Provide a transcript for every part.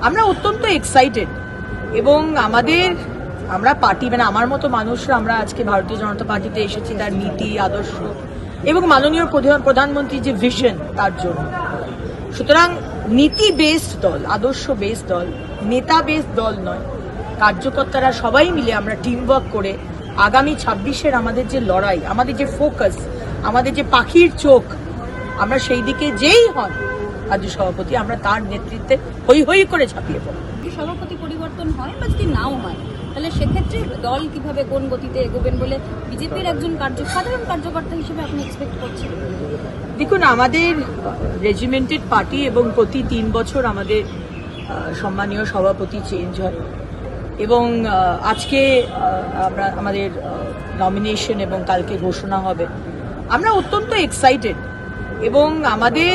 আমরা অত্যন্ত এক্সাইটেড এবং আমাদের, আমরা পার্টি মানে আমার মতো মানুষরা, আমরা আজকে ভারতীয় জনতা পার্টিতে এসেছি, তার নীতি, আদর্শ এবং মাননীয় প্রধান- প্রধানমন্ত্রীর যে ভিশন তার জন্য। সুতরাং নীতি বেসড দল আদর্শ বেসড দল নেতা বেসড দল নয়, কার্যকর্তারা সবাই মিলে আমরা টিম ওয়ার্ক করে আগামী ছাব্বিশের আমাদের যে লড়াই, আমাদের যে ফোকাস আমাদের যে পাখির চোখ, আমরা সেই দিকে যেই হন রাজ্য সভাপতি আমরা তার নেতৃত্বে হই হই করে ঝাঁপিয়ে পড়ব যদি সভাপতি পরিবর্তন হয় বা যদি নাও হয় তাহলে সেক্ষেত্রে দল কীভাবে কোন গতিতে এগোবেন বলে বিজেপির একজন কার্য সাধারণ কার্যকর্তা হিসেবে আপনি এক্সপেক্ট করছেন? দেখুন আমাদের রেজিমেন্টেড পার্টি এবং প্রতি তিন বছর আমাদের সম্মানীয় সভাপতি চেঞ্জ হয়। এবং আজকে আমরা আমাদের নমিনেশন এবং কালকে ঘোষণা হবে। আমরা অত্যন্ত এক্সাইটেড এবং আমাদের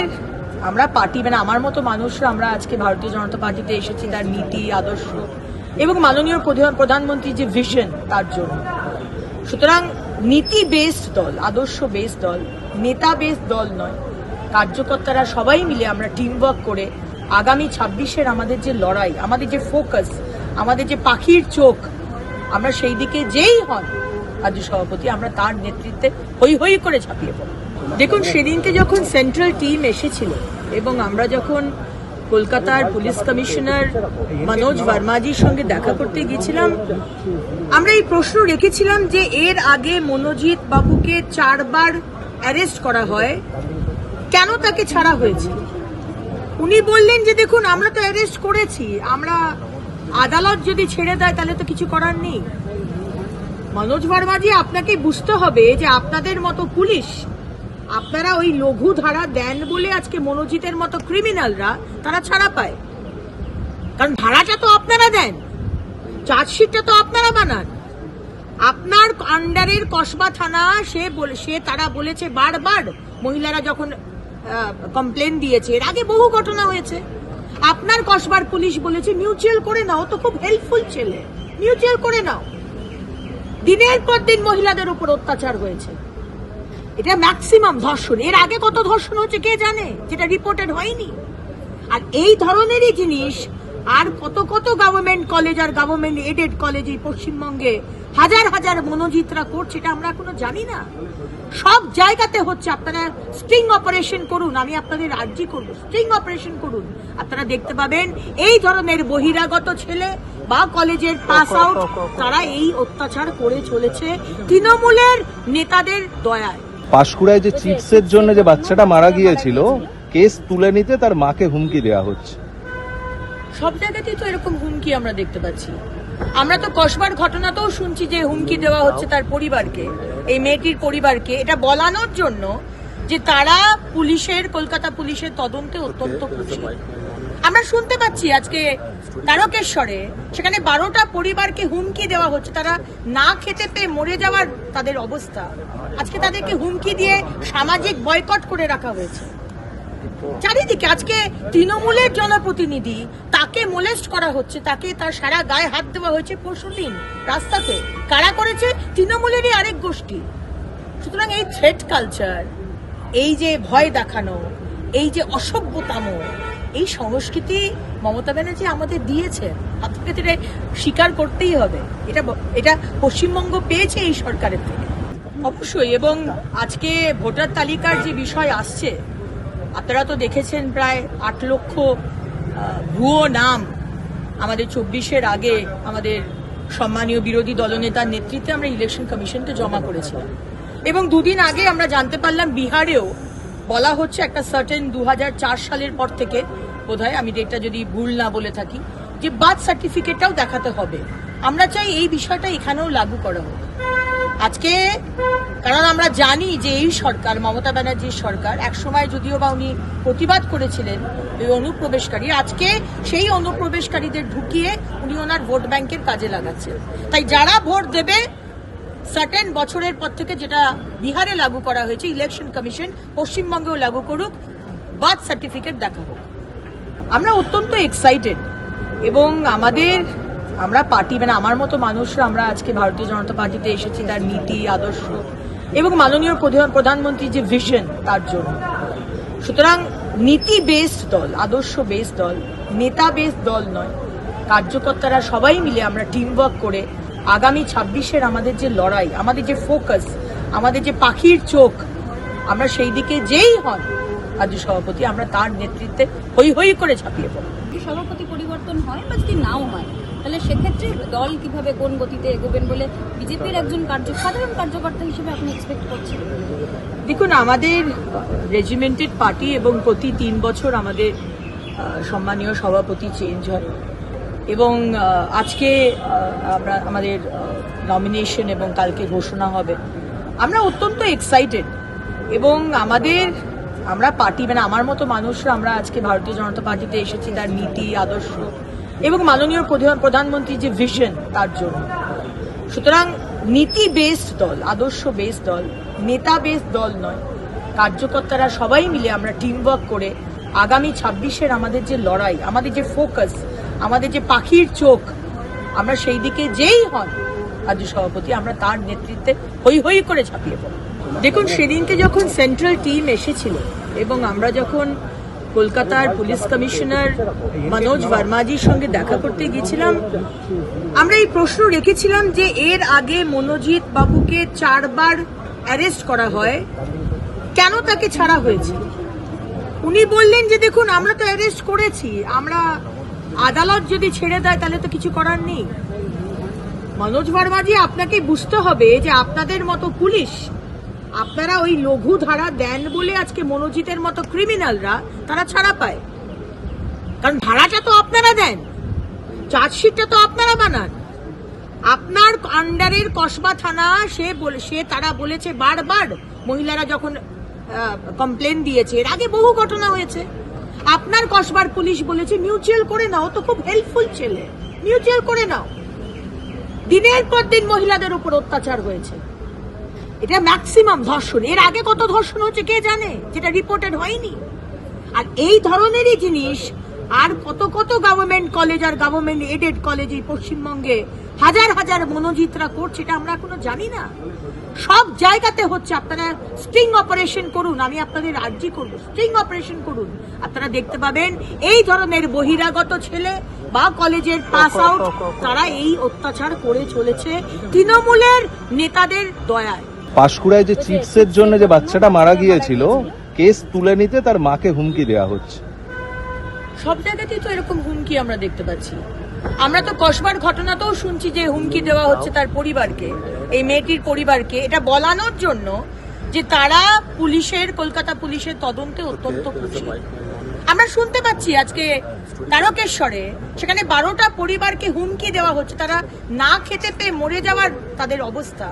আমরা পার্টি মানে আমার মতো মানুষরা আমরা আজকে ভারতীয় জনতা পার্টিতে এসেছি, তার নীতি, আদর্শ এবং মাননীয় প্রধান- প্রধানমন্ত্রীর যে ভিশন তার জন্য। সুতরাং নীতি বেসড দল আদর্শ বেসড দল নেতা বেসড দল নয়, কার্যকর্তারা সবাই মিলে আমরা টিম ওয়ার্ক করে আগামী ছাব্বিশের আমাদের যে লড়াই, আমাদের যে ফোকাস আমাদের যে পাখির চোখ, আমরা সেই দিকে যেই হন, রাজ্য সভাপতি, আমরা তার নেতৃত্বে হই হই করে ঝাঁপিয়ে পড়ব। দেখুন, সেদিনকে যখন সেন্ট্রাল টিম এসেছিল এবং আমরা যখন কলকাতার পুলিশ কমিশনার মনোজ ভার্মাজির সঙ্গে দেখা করতে গেছিলাম আমরা এই প্রশ্ন রেখেছিলাম যে এর আগে মনোজিৎ বাবুকে চারবার অ্যারেস্ট করা হয়, কেন তাকে ছাড়া হয়েছে? উনি বললেন যে দেখুন, আমরা তো অ্যারেস্ট করেছি, আমরা আদালত যদি ছেড়ে দেয় তাহলে তো কিছু করার নেই। মনোজ ভার্মাজি আপনাকে বুঝতে হবে যে আপনাদের মতো পুলিশ আপনারা ওই লঘু ধারা দেন বলে আজকে মনোজিতের মতো ক্রিমিনালরা তারা ছাড়া পায়। কারণ ধারাটা তো আপনারা দেন, চার্জশিটটা তো আপনারা বানান। আপনার আন্ডারের কসবা থানা সে সে তারা বলেছে বারবার, মহিলারা যখন কমপ্লেন দিয়েছে, এর আগে বহু ঘটনা হয়েছে। আপনার কসবার পুলিশ বলেছে মিউচুয়াল করে নাও তো খুব হেল্পফুল ছেলে। মিউচুয়াল করে নাও। দিনের পর দিন মহিলাদের উপর অত্যাচার হয়েছে। এটা ম্যাক্সিমাম ধর্ষণ। এর আগে কত ধর্ষণ হচ্ছে কে জানে? যেটা রিপোর্টেড হয়নি। আর এই ধরনেরই জিনিস আর কত কত গভর্নমেন্ট কলেজ আর গভর্নমেন্ট এডেড কলেজ এই পশ্চিমবঙ্গে হাজার হাজার মনোজিতরা করছে, এটা আমরা এখনও জানি না। সব জায়গাতে হচ্ছে, আপনারা স্ট্রিং অপারেশন করুন, আমি আপনাদের আর্জি করব। স্ট্রিং অপারেশন করুন। আপনারা দেখতে পাবেন, এই ধরনের বহিরাগত ছেলে বা কলেজের পাস আউট তারা এই অত্যাচার করে চলেছে তৃণমূলের নেতাদের দয়ায়। পাঁশকুড়ায় যে চিপসের জন্য যে বাচ্চাটা মারা গিয়েছিল, কেস তুলে নিতে তার মাকে হুমকি দেওয়া হচ্ছে। সব জায়গাতেই তো এরকম হুমকি আমরা দেখতে পাচ্ছি। আমরা তো কসবার ঘটনাতেও শুনছি যে হুমকি দেওয়া হচ্ছে তার পরিবারকে, এই মেয়েটির পরিবারকে। এটা বলানোর জন্য যে তারা পুলিশের, কলকাতা পুলিশের তদন্তে অত্যন্ত খুশি। আমরা শুনতে পাচ্ছি আজকে তারকেশ্বরে, সেখানে বারোটা পরিবারকে হুমকি দেওয়া হচ্ছে। তারা না খেতে পেয়ে মরে যাওয়ার তাদের অবস্থা। আজকে তাদেরকে হুমকি দিয়ে সামাজিক বয়কট করে রাখা হয়েছে। চারিদিকে আজকে তৃণমূলের জনপ্রতিনিধি তাকে মোলেস্ট করা হচ্ছে, তাকে তার সারা গায়ে হাত দেওয়া হয়েছে। পরশুদিন রাস্তাতে কারা করেছে? তৃণমূলেরই আরেক গোষ্ঠী। সুতরাং এই থ্রেট কালচার এই যে ভয় দেখানো, এই যে অসভ্যতাম এই সংস্কৃতি মমতা ব্যানার্জি আমাদের দিয়েছে। আপনাকে তো এটা স্বীকার করতেই হবে। এটা এটা পশ্চিমবঙ্গ পেয়েছে এই সরকারের থেকে। অবশ্যই, এবং আজকে ভোটার তালিকার যে বিষয় আসছে, আপনারা তো দেখেছেন প্রায় আট লক্ষ ভুয়ো নাম আমাদের চব্বিশের আগে আমাদের সম্মানীয় বিরোধী দলনেতার নেতৃত্বে আমরা ইলেকশন কমিশনকে জমা করেছিলাম। এবং দুদিন আগে আমরা জানতে পারলাম বিহারেও বলা হচ্ছে একটা সার্টেন দু হাজার চার সালের পর থেকে বোধহয়, আমি ডেটটা যদি ভুল না বলে থাকি, যে বার্থ সার্টিফিকেটটাও দেখাতে হবে। আমরা চাই এই বিষয়টা এখানেও লাগু করা হোক। আজকে, কারণ আমরা জানি যে এই সরকার, মমতা ব্যানার্জির সরকার, একসময় যদিও বা উনি প্রতিবাদ করেছিলেন এই অনুপ্রবেশকারী, আজকে সেই অনুপ্রবেশকারীদের ঢুকিয়ে উনি ওনার ভোট ব্যাংকের কাজে লাগাচ্ছেন। তাই যারা ভোট দেবে সার্টেন বছরের পর থেকে যেটা বিহারে লাগু করা হয়েছে ইলেকশন কমিশন পশ্চিমবঙ্গেও লাগু করুক, বার্থ সার্টিফিকেট দেখা হোক। আমরা অত্যন্ত এক্সাইটেড এবং আমাদের, আমরা পার্টি মানে আমার মতো মানুষরা, আমরা আজকে ভারতীয় জনতা পার্টিতে এসেছি তার নীতি, আদর্শ এবং মাননীয় প্রধান- প্রধানমন্ত্রীর যে ভিশন তার জন্য। সুতরাং নীতি বেসড দল আদর্শ বেসড দল নেতা বেস দল নয়, কার্যকর্তারা সবাই মিলে আমরা টিম ওয়ার্ক করে আগামী ছাব্বিশের আমাদের যে লড়াই, আমাদের যে ফোকাস আমাদের যে পাখির চোখ, আমরা সেই দিকে যেই হন রাজ্য সভাপতি আমরা তার নেতৃত্বে হই হই করে ঝাঁপিয়ে পড়ব। সভাপতি পরিবর্তন হয় বা যদি নাও হয় তাহলে সেক্ষেত্রে দল কীভাবে কোন গতিতে এগোবেন বলে বিজেপির একজন কার্য সাধারণ কার্যকর্তা হিসেবে আপনি এক্সপেক্ট করছেন? দেখুন আমাদের রেজিমেন্টেড পার্টি এবং প্রতি তিন বছর আমাদের সম্মানীয় সভাপতি চেঞ্জ হয়। এবং আজকে আমরা আমাদের নমিনেশন এবং কালকে ঘোষণা হবে। আমরা অত্যন্ত এক্সাইটেড এবং আমাদের আমরা পার্টি মানে আমার মতো মানুষরা আমরা আজকে ভারতীয় জনতা পার্টিতে এসেছি, তার নীতি, আদর্শ এবং মাননীয় প্রধান- প্রধানমন্ত্রীর যে ভিশন তার জন্য। সুতরাং নীতি বেসড দল আদর্শ বেসড দল নেতা বেসড দল নয়, কার্যকর্তারা সবাই মিলে আমরা টিম ওয়ার্ক করে আগামী ছাব্বিশের আমাদের যে লড়াই, আমাদের যে ফোকাস আমাদের যে পাখির চোখ, আমরা সেই দিকে যেই হন, রাজ্য সভাপতি, আমরা তার নেতৃত্বে হই হই করে ঝাঁপিয়ে পড়ব। দেখুন, সেদিনকে যখন সেন্ট্রাল টিম এসেছিল এবং আমরা যখন কলকাতার পুলিশ কমিশনার মনোজ ভার্মাজির সঙ্গে দেখা করতে গিয়েছিলাম, আমরা এই প্রশ্ন রেখেছিলাম যে এর আগে মনোজিৎ বাবুকে চারবার অ্যারেস্ট করা হয়, কেন তাকে ছাড়া হয়েছে? উনি বললেন যে, দেখুন, আমরা তো অ্যারেস্ট করেছি, আমরা আদালত যদি ছেড়ে দেয়, তাহলে তো কিছু করার নেই। মনোজ ভার্মাজি আপনাকে বুঝতে হবে যে আপনাদের মতো পুলিশ আপনারা ওই লঘু ধারা দেন বলে আজকে মনোজিতের মতো ক্রিমিনালরা তারা ছাড়া পায়। কারণ ধারাটা তো আপনারা দেন, চার্জশিটটা তো আপনারা বানান। আপনার আন্ডারের কসবা থানা, সে সে তারা বলেছে বারবার, মহিলারা যখন কমপ্লেন দিয়েছে, এর আগে বহু ঘটনা হয়েছে। আপনার কসবার পুলিশ বলেছে মিউচুয়াল করে নাও তো খুব হেল্পফুল ছেলে। মিউচুয়াল করে নাও। দিনের পর দিন মহিলাদের উপর অত্যাচার হয়েছে। এটা ম্যাক্সিমাম ধর্ষণ। এর আগে কত ধর্ষণ হচ্ছে কে জানে? যেটা রিপোর্টেড হয়নি। আর এই ধরনেরই জিনিস আর কত কত গভর্নমেন্ট কলেজ আর গভর্নমেন্ট এডেড কলেজ এই পশ্চিমবঙ্গে হাজার হাজার মনোজিতরা করছে, এটা আমরা এখনও জানি না। সব জায়গাতে হচ্ছে, আপনারা স্ট্রিং অপারেশন করুন, আমি আপনাদের আর্জি করব। স্ট্রিং অপারেশন করুন। আপনারা দেখতে পাবেন, এই ধরনের বহিরাগত ছেলে বা কলেজের পাস আউট তারা এই অত্যাচার করে চলেছে। তৃণমূলের নেতাদের দয়ায়। পাশকুড়ায় যে চিপসের জন্য যে বাচ্চাটা মারা গিয়েছিল, কেস তুলে নিতে তার মাকে হুমকি দেওয়া হচ্ছে। সব জায়গাতেই তো এরকম হুমকি আমরা দেখতে পাচ্ছি। আমরা তো কসবার ঘটনাতেও শুনছি যে হুমকি দেওয়া হচ্ছে তার পরিবারকে, এই মেয়েটির পরিবারকে। এটা বলানোর জন্য যে তারা পুলিশের, কলকাতা পুলিশের তদন্তে অত্যন্ত খুশি। আমরা শুনতে পাচ্ছি আজকে তারকেশ্বরে সেখানে বারোটা পরিবারকে হুমকি দেওয়া হচ্ছে। তারা না খেতে পেয়ে মরে যাওয়ার তাদের অবস্থা।